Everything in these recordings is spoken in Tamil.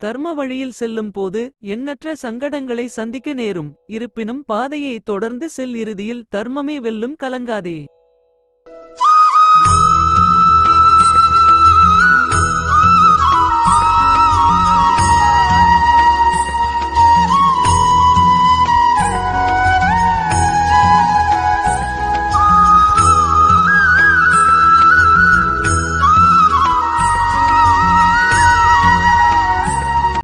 தர்ம வழியில் செல்லும் போது எண்ணற்ற சங்கடங்களை சந்திக்க நேரும். இருப்பினும் பாதையை தொடர்ந்து செல் இறுதியில் தர்மமே வெல்லும் கலங்காதே.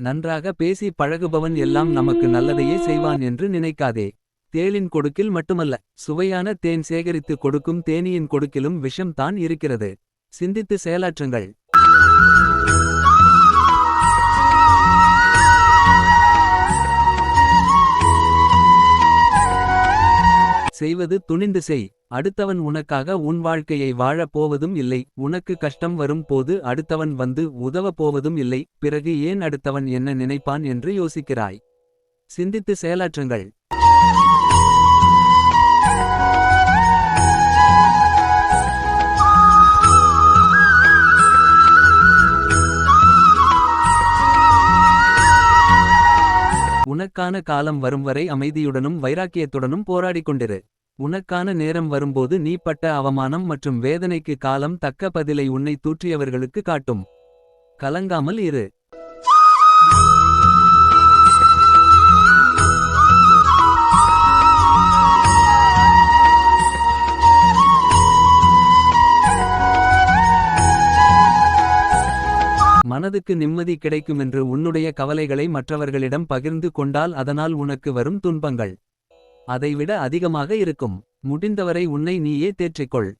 நன்றாக பேசி பழகுபவன் எல்லாம் நமக்கு நல்லதையே செய்வான் என்று நினைக்காதே. தேளின் கொடுக்கில் மட்டுமல்ல சுவையான தேன் சேகரித்து கொடுக்கும் தேனியின் கொடுக்கிலும் விஷம் தான் இருக்கிறது. சிந்தித்து செயலாற்றுங்கள். செய்வது துணிந்து செய். அடுத்தவன் உனக்காக உன் வாழ்க்கையை வாழப் போவதும் இல்லை உனக்கு கஷ்டம் வரும் போது அடுத்தவன் வந்து உதவப் போவதும் இல்லை பிறகு ஏன் அடுத்தவன் என்ன நினைப்பான் என்று யோசிக்கிறாய். சிந்தித்து செயலாற்றுங்கள். உனக்கான காலம் வரும் வரை அமைதியுடனும் வைராக்கியத்துடனும் போராடிக் கொண்டிரு. உனக்கான நேரம் வரும்போது நீ பட்ட அவமானம் மற்றும் வேதனைக்கு காலம் தக்க பதிலை உன்னை தூற்றியவர்களுக்கு காட்டும். கலங்காமல் இரு. மனதுக்கு நிம்மதி கிடைக்குமென்று உன்னுடைய கவலைகளை மற்றவர்களிடம் பகிர்ந்து கொண்டால் அதனால் உனக்கு வரும் துன்பங்கள். அதைவிட அதிகமாக இருக்கும். முடிந்தவரை உன்னை நீயே தேற்றிக்கொள்.